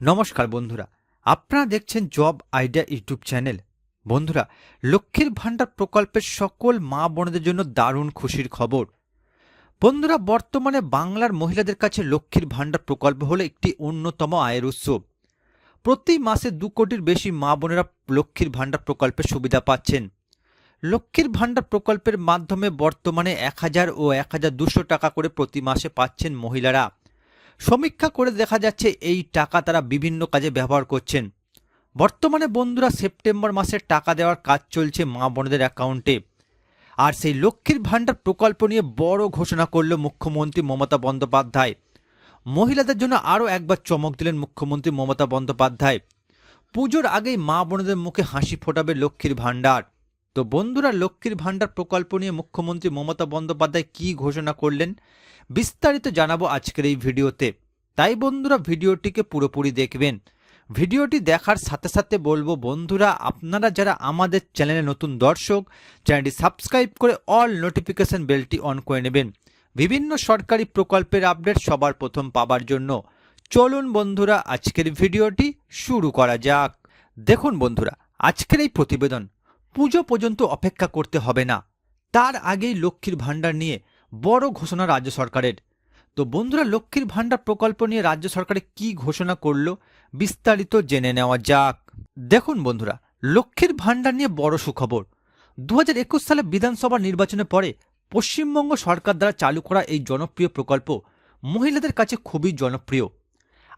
নমস্কার বন্ধুরা, আপনারা দেখছেন জব আইডিয়া ইউটিউব চ্যানেল। বন্ধুরা, লক্ষ্মীর ভাণ্ডার প্রকল্পের সকল মা বোনদের জন্য দারুণ খুশির খবর। বন্ধুরা, বর্তমানে বাংলার মহিলাদের কাছে লক্ষ্মীর ভাণ্ডার প্রকল্প হলো একটি অন্যতম আয়ের উৎস। প্রতি মাসে দু কোটির বেশি মা বোনেরা লক্ষ্মীর ভাণ্ডার প্রকল্পের সুবিধা পাচ্ছেন। লক্ষ্মীর ভাণ্ডার প্রকল্পের মাধ্যমে বর্তমানে এক হাজার ও এক হাজার দুশো টাকা করে প্রতি মাসে পাচ্ছেন মহিলারা। সমীক্ষা করে দেখা যাচ্ছে এই টাকা তারা বিভিন্ন কাজে ব্যবহার করছেন। বর্তমানে বন্ধুরা সেপ্টেম্বর মাসের টাকা দেওয়ার কাজ চলছে মা বোনদের অ্যাকাউন্টে। আর সেই লক্ষ্মীর ভাণ্ডার প্রকল্প নিয়ে বড় ঘোষণা করল মুখ্যমন্ত্রী মমতা বন্দ্যোপাধ্যায়। মহিলাদের জন্য আরও একবার চমক দিলেন মুখ্যমন্ত্রী মমতা বন্দ্যোপাধ্যায়। পুজোর আগেই মা বোনদের মুখে হাসি ফোটাবে লক্ষ্মীর ভাণ্ডার। তো বন্ধুরা লক্ষ্মীর ভাণ্ডার প্রকল্প নিয়ে মুখ্যমন্ত্রী মমতা বন্দ্যোপাধ্যায় কী ঘোষণা করলেন? বিস্তারিত জানাব আজকের এই ভিডিওতে। তাই বন্ধুরা, ভিডিওটিকে পুরোপুরি দেখবেন। ভিডিওটি দেখার সাথে সাথে বলব, বন্ধুরা, আপনারা যারা আমাদের চ্যানেলে নতুন দর্শক, চ্যানেলটি সাবস্ক্রাইব করে অল নোটিফিকেশন বেলটি অন করে নেবেন। বিভিন্ন সরকারি প্রকল্পের আপডেট সবার প্রথম পাবার জন্য। চলুন বন্ধুরা, আজকের ভিডিওটি শুরু করা যাক। দেখুন বন্ধুরা, আজকের এই প্রতিবেদন, পুজো পর্যন্ত অপেক্ষা করতে হবে না। তার আগেই লক্ষ্মীর ভাণ্ডার নিয়ে বড় ঘোষণা রাজ্য সরকারের। তো বন্ধুরা, লক্ষ্মীর ভাণ্ডার প্রকল্প নিয়ে রাজ্য সরকারে কি ঘোষণা করল, বিস্তারিত জেনে নেওয়া যাক। দেখুন বন্ধুরা, লক্ষ্মীর ভাণ্ডার নিয়ে বড় সুখবর। দুহাজার একুশ সালে বিধানসভা নির্বাচনের পরে পশ্চিমবঙ্গ সরকার দ্বারা চালু করা এই জনপ্রিয় প্রকল্প মহিলাদের কাছে খুবই জনপ্রিয়।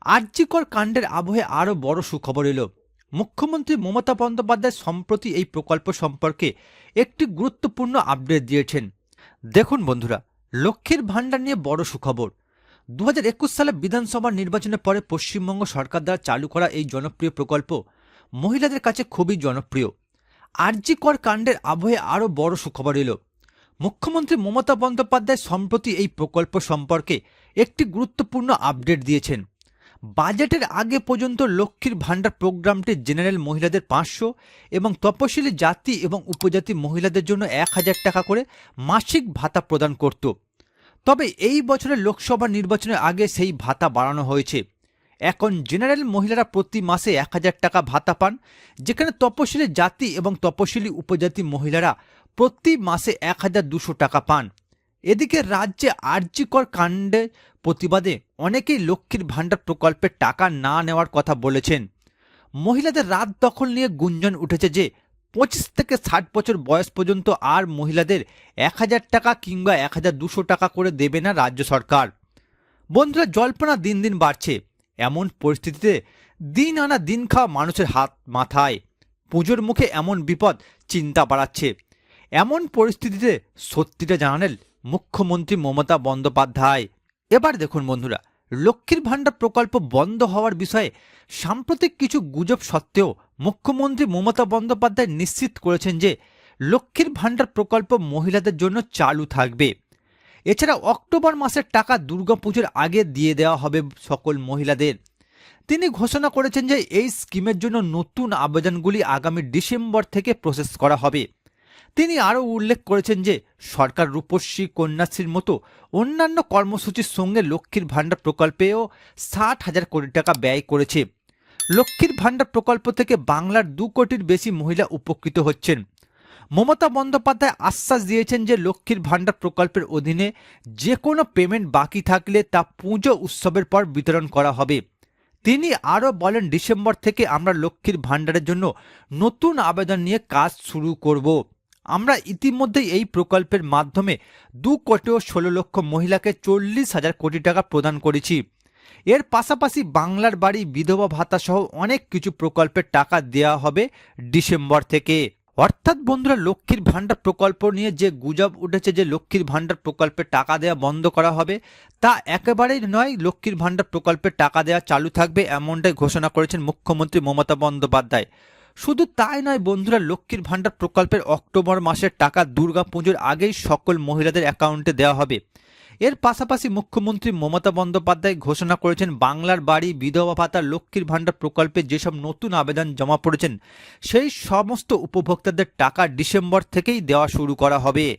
আর্যিকর কাণ্ডের আবহে আরও বড় সুখবর এলো। মুখ্যমন্ত্রী মমতা বন্দ্যোপাধ্যায় সম্প্রতি এই প্রকল্প সম্পর্কে একটি গুরুত্বপূর্ণ আপডেট দিয়েছেন। দেখুন বন্ধুরা, লক্ষ্মীর ভাণ্ডার নিয়ে বড় সুখবর। দুহাজার একুশ সালে বিধানসভা নির্বাচনের পরে পশ্চিমবঙ্গ সরকার দ্বারা চালু করা এই জনপ্রিয় প্রকল্প মহিলাদের কাছে খুবই জনপ্রিয়। আরজিকর কাণ্ডের আবহে আরও বড় সুখবর এলো। মুখ্যমন্ত্রী মমতা বন্দ্যোপাধ্যায় সম্প্রতি এই প্রকল্প সম্পর্কে একটি গুরুত্বপূর্ণ আপডেট দিয়েছেন। বাজেটের আগে পর্যন্ত লক্ষ্মীর ভাণ্ডার প্রোগ্রামটি জেনারেল মহিলাদের পাঁচশো এবং তপশিলি জাতি এবং উপজাতি মহিলাদের জন্য এক হাজার টাকা করে মাসিক ভাতা প্রদান করত। তবে এই বছরের লোকসভা নির্বাচনের আগে সেই ভাতা বাড়ানো হয়েছে। এখন জেনারেল মহিলারা প্রতি মাসে এক হাজার টাকা ভাতা পান, যেখানে তপশিলি জাতি এবং তপশিলি উপজাতি মহিলারা প্রতি মাসে এক হাজার দুশো টাকা পান। এদিকে রাজ্যে আর্যিকর কাণ্ডের প্রতিবাদে অনেকেই লক্ষ্মীর ভাণ্ডার প্রকল্পের টাকা না নেওয়ার কথা বলেছেন। মহিলাদের রাত দখল নিয়ে গুঞ্জন উঠেছে যে পঁচিশ থেকে ষাট বছর বয়স পর্যন্ত আর মহিলাদের এক হাজার টাকা কিংবা এক হাজার দুশো টাকা করে দেবে না রাজ্য সরকার। বন্ধুরা, জল্পনা দিন দিন বাড়ছে। এমন পরিস্থিতিতে দিন আনা দিন খাওয়া মানুষের হাত মাথায়। পুজোর মুখে এমন বিপদ চিন্তা বাড়াচ্ছে। এমন পরিস্থিতিতে সত্যিটা জানালেন মুখ্যমন্ত্রী মমতা বন্দ্যোপাধ্যায়। এবার দেখুন বন্ধুরা, লক্ষ্মীর ভাণ্ডার প্রকল্প বন্ধ হওয়ার বিষয়ে সাম্প্রতিক কিছু গুজব সত্ত্বেও মুখ্যমন্ত্রী মমতা বন্দ্যোপাধ্যায় নিশ্চিত করেছেন যে লক্ষ্মীর ভাণ্ডার প্রকল্প মহিলাদের জন্য চালু থাকবে। এছাড়া অক্টোবর মাসের টাকা দুর্গাপুজোর আগে দিয়ে দেওয়া হবে সকল মহিলাদের। তিনি ঘোষণা করেছেন যে এই স্কিমের জন্য নতুন আবেদনগুলি আগামী ডিসেম্বর থেকে প্রসেস করা হবে। তিনি আরও উল্লেখ করেছেন যে, সরকার রূপশ্রী কন্যাশ্রীর মতো অন্যান্য কর্মসূচির সঙ্গে লক্ষ্মীর ভাণ্ডার প্রকল্পেও ষাট হাজার কোটি টাকা ব্যয় করেছে। লক্ষ্মীর ভাণ্ডার প্রকল্প থেকে বাংলার দু কোটির বেশি মহিলা উপকৃত হচ্ছেন। মমতা বন্দ্যোপাধ্যায় আশ্বাস দিয়েছেন যে, লক্ষ্মীর ভাণ্ডার প্রকল্পের অধীনে যে কোনো পেমেন্ট বাকি থাকলে তা পুজো উৎসবের পর বিতরণ করা হবে। তিনি আরও বলেন, ডিসেম্বর থেকে আমরা লক্ষ্মীর ভাণ্ডারের জন্য নতুন আবেদন নিয়ে কাজ শুরু করব। আমরা ইতিমধ্যেই এই প্রকল্পের মাধ্যমে দু কোটি ও ষোলো লক্ষ মহিলাকে চল্লিশ হাজার কোটি টাকা প্রদান করেছি। এর পাশাপাশি বাংলার বাড়ি, বিধবা ভাতা সহ অনেক কিছু প্রকল্পের টাকা দেওয়া হবে ডিসেম্বর থেকে। অর্থাৎ বন্ধুরা, লক্ষ্মীর ভাণ্ডার প্রকল্প নিয়ে যে গুজব উঠেছে যে লক্ষ্মীর ভাণ্ডার প্রকল্পে টাকা দেওয়া বন্ধ করা হবে, তা একেবারেই নয়। লক্ষ্মীর ভাণ্ডার প্রকল্পে টাকা দেওয়া চালু থাকবে এমনটাই ঘোষণা করেছেন মুখ্যমন্ত্রী মমতা বন্দ্যোপাধ্যায়। শুধু তাই নয় বন্ধুরা, লক্ষ্মীর ভাণ্ডার প্রকল্পের অক্টোবর মাসের টাকা দুর্গাপুজোর আগেই সকল মহিলাদের অ্যাকাউন্টে দেওয়া হবে। এর পাশাপাশি মুখ্যমন্ত্রী মমতা বন্দ্যোপাধ্যায় ঘোষণা করেছেন, বাংলার বাড়ি, বিধবা ভাতা, লক্ষ্মীর ভাণ্ডার প্রকল্পে যেসব নতুন আবেদন জমা পড়েছেন, সেই সমস্ত উপভোক্তাদের টাকা ডিসেম্বর থেকেই দেওয়া শুরু করা হবে।